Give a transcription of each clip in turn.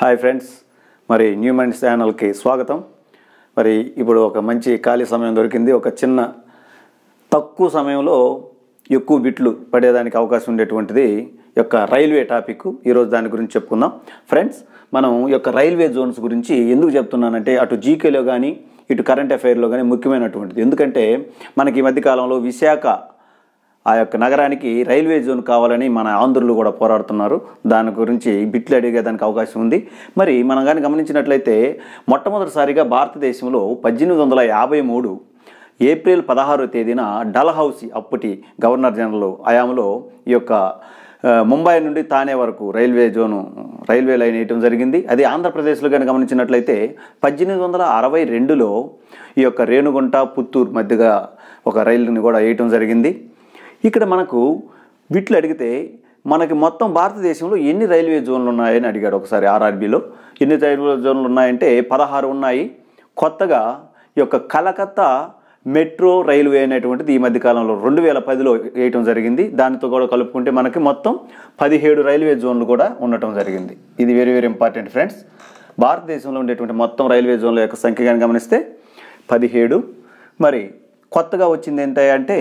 Hi friends. మరి new minds ఛానల్కి స్వాగతం. మరి ఇప్పుడు ఒక మంచి ఖాళీ సమయం దొరికింది. ఒక చిన్న తక్కువ సమయంలో ఎక్కువ బిట్లు పడేదానికి అవకాశం ఉండేటువంటిది యొక్క రైల్వే టాపిక్. ఈరోజు దాని గురించి చెప్పుకుందాం. ఫ్రెండ్స్ మనం యొక్క రైల్వే జోన్స్ గురించి ఎందుకు చెప్తున్నానంటే అటు జీకేలో కానీ ఇటు కరెంట్ అఫైర్లో కానీ ముఖ్యమైనటువంటిది. ఎందుకంటే మనకి ఈ మధ్యకాలంలో విశాఖ ఆ యొక్క నగరానికి రైల్వే జోన్ కావాలని మన ఆంధ్రులు కూడా పోరాడుతున్నారు. దాని గురించి బిట్లు అడిగేదానికి అవకాశం ఉంది. మరి మనం కానీ గమనించినట్లయితే మొట్టమొదటిసారిగా భారతదేశంలో పద్దెనిమిది వందల యాభై మూడు ఏప్రిల్ పదహారో తేదీన డల్హౌసీ అప్పటి గవర్నర్ జనరల్ హయాంలో ఈ యొక్క ముంబై నుండి తానే వరకు రైల్వే జోను రైల్వే లైన్ వేయటం జరిగింది. అది ఆంధ్రప్రదేశ్లో కానీ గమనించినట్లయితే పద్దెనిమిది వందల అరవై రెండులో ఈ యొక్క రేణుగుంట పుత్తూరు మధ్యగా ఒక రైలుని కూడా వేయటం జరిగింది. ఇక్కడ మనకు బిట్లు అడిగితే మనకి మొత్తం భారతదేశంలో ఎన్ని రైల్వే జోన్లు ఉన్నాయని అడిగాడు ఒకసారి ఆర్ఆర్బీలో. ఎన్ని రైల్వే జోన్లు ఉన్నాయంటే పదహారు ఉన్నాయి. కొత్తగా ఈ యొక్క కలకత్తా మెట్రో రైల్వే అనేటువంటిది ఈ మధ్య కాలంలో రెండు వేల పదిలో వేయటం జరిగింది. దానితో కూడా కలుపుకుంటే మనకి మొత్తం పదిహేడు రైల్వే జోన్లు కూడా ఉండటం జరిగింది. ఇది వెరీ వెరీ ఇంపార్టెంట్ ఫ్రెండ్స్ భారతదేశంలో ఉండేటువంటి మొత్తం రైల్వే జోన్ల యొక్క సంఖ్య కానీ గమనిస్తే పదిహేడు. మరి కొత్తగా వచ్చింది ఎంత అంటే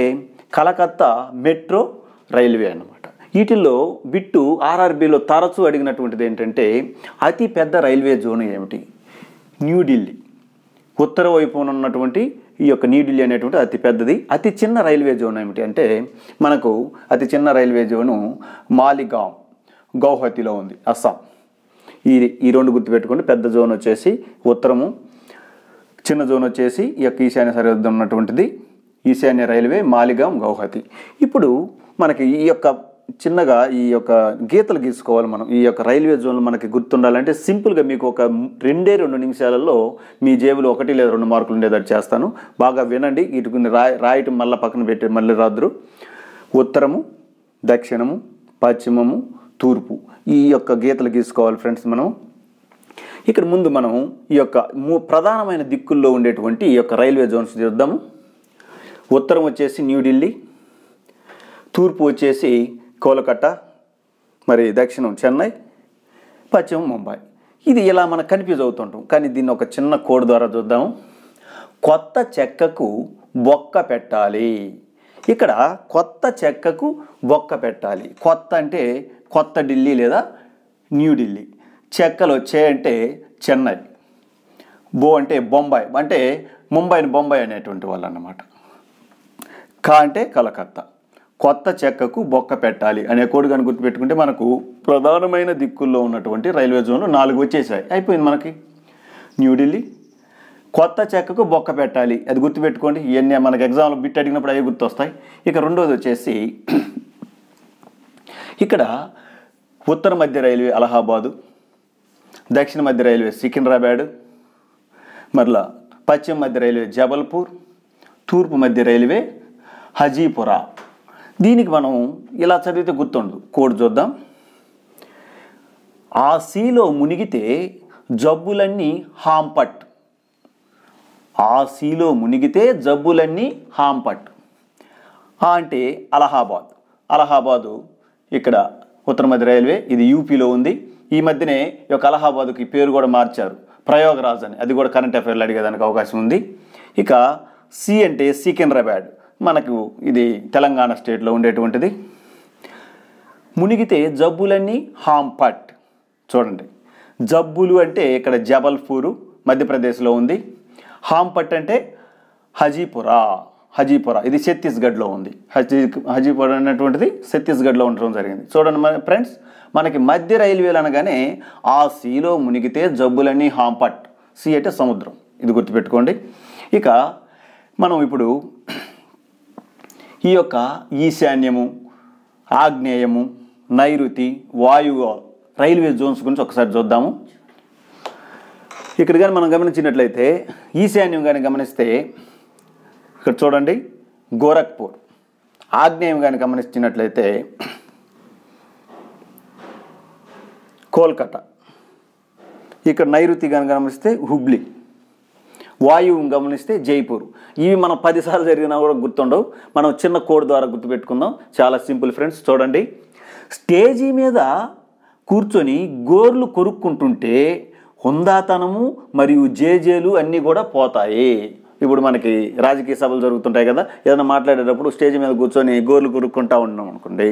కలకత్తా మెట్రో రైల్వే అన్నమాట. వీటిల్లో బిట్టు ఆర్ఆర్బీలో తరచూ అడిగినటువంటిది ఏంటంటే అతి పెద్ద రైల్వే జోన్ ఏమిటి? న్యూఢిల్లీ ఉత్తర వైపున ఉన్నటువంటి ఈ యొక్క న్యూఢిల్లీ అనేటువంటి అతి పెద్దది. అతి చిన్న రైల్వే జోన్ ఏమిటి అంటే మనకు అతి చిన్న రైల్వే జోను మాలిగాం గౌహతిలో ఉంది అస్సాం. ఈ ఈ రెండు గుర్తుపెట్టుకోండి పెద్ద జోన్ వచ్చేసి ఉత్తరము చిన్న జోన్ వచ్చేసి ఈ యొక్క ఈశాన్య సరిహద్దు ఉన్నటువంటిది ఈశాన్య రైల్వే మాలిగాం గౌహతి. ఇప్పుడు మనకి ఈ యొక్క చిన్నగా ఈ యొక్క గీతలు గీసుకోవాలి మనం. ఈ యొక్క రైల్వే జోన్లు మనకి గుర్తుండాలంటే సింపుల్గా మీకు ఒక రెండే రెండు నిమిషాలలో మీ జేబులో ఒకటి లేదా రెండు మార్కులు ఉండేటట్టు చేస్తాను. బాగా వినండి. ఇటుకుని రాయ రాయటం మళ్ళీ పక్కన పెట్టి మళ్ళీ రాదురు ఉత్తరము దక్షిణము పశ్చిమము తూర్పు. ఈ యొక్క గీతలు గీసుకోవాలి ఫ్రెండ్స్ మనం. ఇక్కడ ముందు మనం ఈ యొక్క ప్రధానమైన దిక్కుల్లో ఉండేటువంటి ఈ యొక్క రైల్వే జోన్స్ చూద్దాము. ఉత్తరం వచ్చేసి న్యూఢిల్లీ తూర్పు వచ్చేసి కోలకత్తా మరి దక్షిణం చెన్నై పశ్చిమం ముంబై. ఇది ఇలా మనకు కన్ఫ్యూజ్ అవుతుంటాం. కానీ దీన్ని ఒక చిన్న కోడ్ ద్వారా చూద్దాం. కొత్త చెక్కకు బొక్క పెట్టాలి. ఇక్కడ కొత్త చెక్కకు బొక్క పెట్టాలి. కొత్త అంటే కొత్త ఢిల్లీ లేదా న్యూఢిల్లీ చెక్కలు వచ్చాయంటే చెన్నై. బో అంటే బొంబాయి. అంటే ముంబైని బొంబాయి అనేటువంటి వాళ్ళు అన్నమాట. కా అంటే కలకత్తా. కొత్త చెక్కకు బొక్క పెట్టాలి అనే కోడ్ కానీ గుర్తుపెట్టుకుంటే మనకు ప్రధానమైన దిక్కుల్లో ఉన్నటువంటి రైల్వే జోన్లు నాలుగు వచ్చేసాయి. అయిపోయింది మనకి. న్యూఢిల్లీ కొత్త చెక్కకు బొక్క పెట్టాలి. అది గుర్తుపెట్టుకోండి. ఇవన్నీ మనకు ఎగ్జామ్లో బిట్ అడిగినప్పుడు అవి గుర్తొస్తాయి. ఇక రెండోది వచ్చేసి ఇక్కడ ఉత్తర మధ్య రైల్వే అలహాబాదు దక్షిణ మధ్య రైల్వే సికింద్రాబాద్ మరలా పశ్చిమ మధ్య రైల్వే జబల్పూర్ తూర్పు మధ్య రైల్వే హజీపురా. దీనికి మనం ఇలా చదివితే గుర్తుండదు కోడ్ చూద్దాం. ఆ సీలో మునిగితే జబ్బులన్నీ హాంపట్. ఆ సీలో మునిగితే జబ్బులన్నీ హాంపట్. ఆ అంటే అలహాబాద్. అలహాబాదు ఇక్కడ ఉత్తర మధ్య రైల్వే ఇది యూపీలో ఉంది. ఈ మధ్యనే ఈ యొక్క అలహాబాద్కి పేరు కూడా మార్చారు. ప్రయోగరాజ్ అని. అది కూడా కరెంట్ అఫైర్లు అడిగేదానికి అవకాశం ఉంది. ఇక సి అంటే సికింద్రాబాద్. మనకు ఇది తెలంగాణ స్టేట్లో ఉండేటువంటిది. మునిగితే జబ్బులన్నీ హాంపట్. చూడండి. జబ్బులు అంటే ఇక్కడ జబల్పూరు మధ్యప్రదేశ్లో ఉంది. హాంపట్ అంటే హజీపురా హజీపురా. ఇది ఛత్తీస్గఢ్లో ఉంది. హజీ హజీపురా అనేటువంటిది ఛత్తీస్గఢ్లో ఉండడం జరిగింది. చూడండి మన ఫ్రెండ్స్ మనకి మధ్య రైల్వేలు అనగానే ఆ సీలో మునిగితే జబ్బులన్నీ హాంపట్. సీ అంటే సముద్రం. ఇది గుర్తుపెట్టుకోండి. ఇక మనం ఇప్పుడు ఈ యొక్క ఈశాన్యము ఆగ్నేయము నైరుతి వాయువు రైల్వే జోన్స్ గురించి ఒకసారి చూద్దాము. ఇక్కడ కానీ మనం గమనించినట్లయితే ఈశాన్యం కానీ గమనిస్తే ఇక్కడ చూడండి గోరఖ్పూర్. ఆగ్నేయం కానీ గమనించినట్లయితే కోల్కతా. ఇక్కడ నైరుతి కానీ గమనిస్తే హుబ్లీ. వాయువు గమనిస్తే జైపూర్. ఇవి మనం పదిసార్లు జరిగినా కూడా గుర్తుండవు. మనం చిన్న కోడ్ ద్వారా గుర్తుపెట్టుకుందాం. చాలా సింపుల్ ఫ్రెండ్స్ చూడండి. స్టేజీ మీద కూర్చొని గోర్లు కొరుక్కుంటుంటే హుందాతనము మరియు జేజేలు అన్నీ కూడా పోతాయి. ఇప్పుడు మనకి రాజకీయ సభలు జరుగుతుంటాయి కదా ఏదైనా మాట్లాడేటప్పుడు స్టేజ్ మీద కూర్చొని గోర్లు కురుక్కుంటా ఉన్నాం అనుకోండి.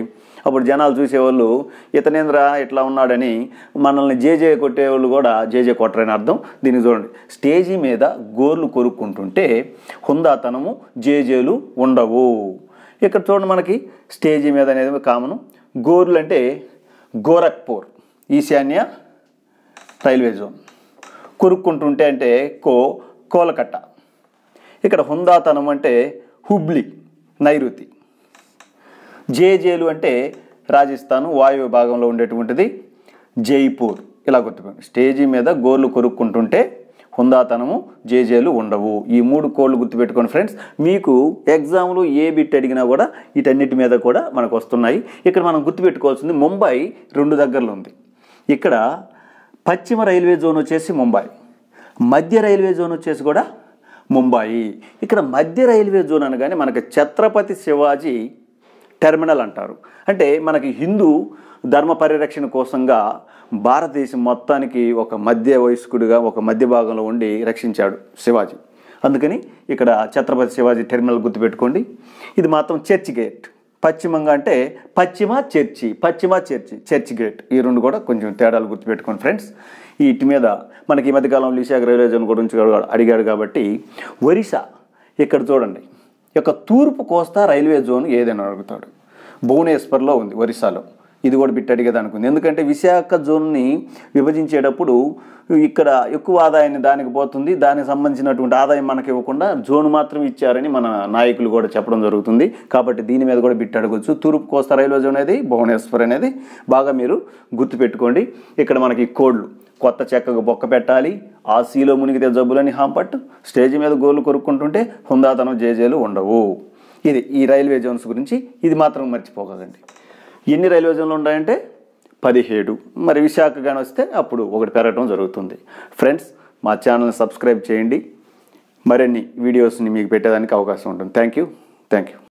అప్పుడు జనాలు చూసేవాళ్ళు ఇతనేంద్ర ఇట్లా ఉన్నాడని మనల్ని జేజే కొట్టేవాళ్ళు కూడా జేజే కొట్టరని అర్థం. దీనికి చూడండి. స్టేజీ మీద గోర్లు కొరుక్కుంటుంటే హుందాతనము జేజేలు ఉండవు. ఇక్కడ చూడండి మనకి స్టేజీ మీద అనేది కామను. గోర్లు అంటే గోరఖ్పూర్ ఈశాన్య రైల్వే జోన్. కొరుక్కుంటుంటే అంటే కో కోలకట్ట. ఇక్కడ హుందాతనం అంటే హుబ్లీ నైరుతి. జేజేలు అంటే రాజస్థాన్ వాయువ్య భాగంలో ఉండేటువంటిది జైపూర్. ఇలా గుర్తుపెట్టు స్టేజీ మీద గోర్లు కొరుక్కుంటుంటే హుందాతనము జేజేలు ఉండవు. ఈ మూడు కోళ్ళు గుర్తుపెట్టుకోండి ఫ్రెండ్స్. మీకు ఎగ్జామ్లో ఏ బిట్ అడిగినా కూడా వీటన్నిటి మీద కూడా మనకు వస్తున్నాయి. ఇక్కడ మనం గుర్తుపెట్టుకోవాల్సింది ముంబై రెండు దగ్గరలో ఉంది. ఇక్కడ పశ్చిమ రైల్వే జోన్ వచ్చేసి ముంబై. మధ్య రైల్వే జోన్ వచ్చేసి కూడా ముంబాయి ఇక్కడ మధ్య రైల్వే జోన్ అనగానే మనకి ఛత్రపతి శివాజీ టెర్మినల్ అంటారు. అంటే మనకి హిందూ ధర్మ పరిరక్షణ కోసంగా భారతదేశం మొత్తానికి ఒక మధ్య వయస్కుడిగా ఒక మధ్య భాగంలో ఉండి రక్షించాడు శివాజీ. అందుకని ఇక్కడ ఛత్రపతి శివాజీ టెర్మినల్ గుర్తుపెట్టుకోండి. ఇది మాత్రం చర్చ్ గేట్. పశ్చిమంగా అంటే పశ్చిమ చర్చి పశ్చిమ చర్చి చర్చ్ గేట్ ఈ రెండు కూడా కొంచెం తేడాలు గుర్తుపెట్టుకోండి ఫ్రెండ్స్. వీటి మీద మనకి ఈ మధ్యకాలంలో విశాఖ రైల్వే జోన్ గురించి అడిగాడు కాబట్టి ఒరిస్సా ఇక్కడ చూడండి. యొక్క తూర్పు కోస్తా రైల్వే జోన్ ఏదైనా అడుగుతాడు. భువనేశ్వర్లో ఉంది ఒరిస్సాలో. ఇది కూడా బిట్ అడిగేదానికి ఉంది ఎందుకంటే విశాఖ జోన్ని విభజించేటప్పుడు ఇక్కడ ఎక్కువ ఆదాయాన్ని దానికి పోతుంది. దానికి సంబంధించినటువంటి ఆదాయం మనకి ఇవ్వకుండా జోన్ మాత్రం ఇచ్చారని మన నాయకులు కూడా చెప్పడం జరుగుతుంది. కాబట్టి దీని మీద కూడా బిట్ అడగొచ్చు. తూర్పు కోస్తా రైల్వే జోన్ అనేది భువనేశ్వర్ అనేది బాగా మీరు గుర్తుపెట్టుకోండి. ఇక్కడ మనకి కోడ్లు. కొత్త చెక్కకు బొక్క పెట్టాలి. ఆ సీలో మునిగితే జబ్బులని హాంపట్ స్టేజ్ మీద గోళ్ళు కొరుక్కుంటుంటే హుందాతనం జేజేలు ఉండవు. ఇది ఈ రైల్వే జోన్స్ గురించి ఇది మాత్రం మర్చిపోకండి. ఎన్ని రైల్వే జోన్లు ఉంటాయంటే పదిహేడు. మరి విశాఖ కానీ వస్తే అప్పుడు ఒకటి పెరగడం జరుగుతుంది. ఫ్రెండ్స్ మా ఛానల్ని సబ్స్క్రైబ్ చేయండి. మరిన్ని వీడియోస్ని మీకు పెట్టేదానికి అవకాశం ఉంటుంది. Thank you. Thank you.